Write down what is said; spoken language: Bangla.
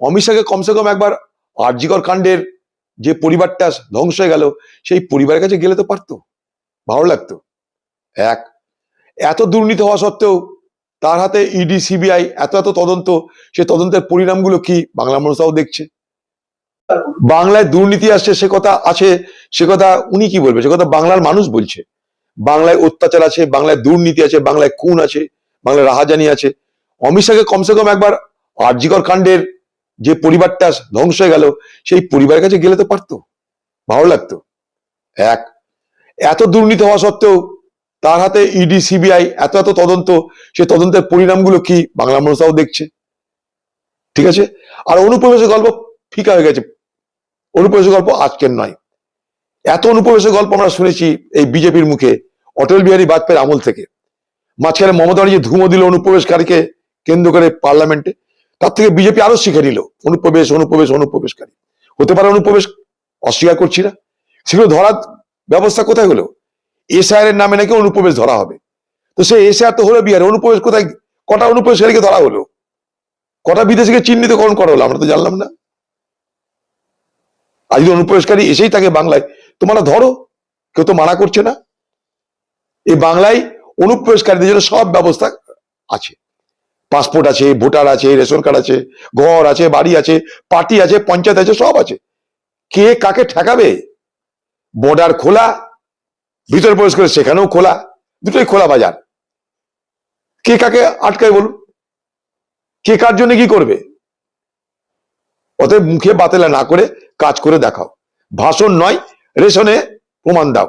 অমিত শাহকে কমসে কম একবার আরজিকর কাণ্ডের যে পরিবারটা ধ্বংস হয়ে গেল, সেই পরিবারের কাছে গেলে তো পারতো, ভালো লাগতো। এক, এত দুর্নীতি হওয়া সত্ত্বেও তার হাতে ইডি সিবিআই এত এত তদন্ত, সে তদন্তের পরিণামগুলো কি বাংলা মানুষ তাও দেখছে? বাংলায় দুর্নীতি আসছে, সে কথা আছে, সে কথা উনি কি বলবে? সে কথা বাংলার মানুষ বলছে। বাংলায় অত্যাচার আছে, বাংলায় দুর্নীতি আছে, বাংলায় খুন আছে, বাংলায় রাহাজানি আছে। অমিত শাহকে কমসে কম একবার আরজিকর কাণ্ডের যে পরিবারটা ধ্বংস হয়ে গেল, সেই পরিবারের কাছে গেলে তো পারতো। ভালো লাগতো। এক, এত দুর্নীতি হওয়া সত্ত্বেও তার হাতে ইডি সিবিআই এত এত তদন্ত, সে তদন্তের পরিণামগুলো কি বাংলা মানুষরাও দেখছে? ঠিক আছে? আর অনুপ্রবেশের গল্প ফিকা হয়ে গেছে। অনুপ্রবেশের গল্প আজকের নয়। এত অনুপ্রবেশের গল্প আমরা শুনেছি এই বিজেপির মুখে, অটল বিহারী বাজপেয়ীর আমল থেকে। মাঝখানে মমতা ব্যানার্জি ধুমো দিল অনুপ্রবেশকারীকে কেন্দ্র করে পার্লামেন্টে। তার থেকে বিজেপি আরও শিখে নিল, অনুপ্রবেশ অনুপ্রবেশ, অনুপ্রবেশকারী। হতে পারে অনুপ্রবেশ, অস্বীকার করছি না। সেগুলো ধরার ব্যবস্থা কোথায় হলো? এসআইআর এর নামে নাকি অনুপ্রবেশ ধরা হবে। তো সেই এসআইআর তো হলো বিহারে, অনুপ্রবেশ কোথায়? কটা অনুপ্রবেশকারীকে ধরা হলো? কটা বিদেশিকে চিহ্নিতকরণ করা হলো? আমরা তো জানলাম না। আর যদি অনুপ্রবেশকারী এসেই থাকে বাংলায়, তোমরা ধরো, কেউ তো মানা করছে না। এই বাংলায় অনুপ্রবেশকারীদের জন্য সব ব্যবস্থা আছে। পাসপোর্ট আছে, ভোটার আছে, রেশন কার্ড আছে, ঘর আছে, বাড়ি আছে, পার্টি আছে, পঞ্চায়েত আছে, সব আছে। কে কাকে ঠেকাবে? বর্ডার খোলা, ভিতরে প্রবেশ করে সেখানেও খোলা, দুটোই খোলা বাজার। কে কাকে আটকায় বলুন? কে কার জন্য কি করবে? অতএব মুখে বাতেলা না করে কাজ করে দেখাও। ভাষণ নয়, রেশনে প্রমাণ দাও।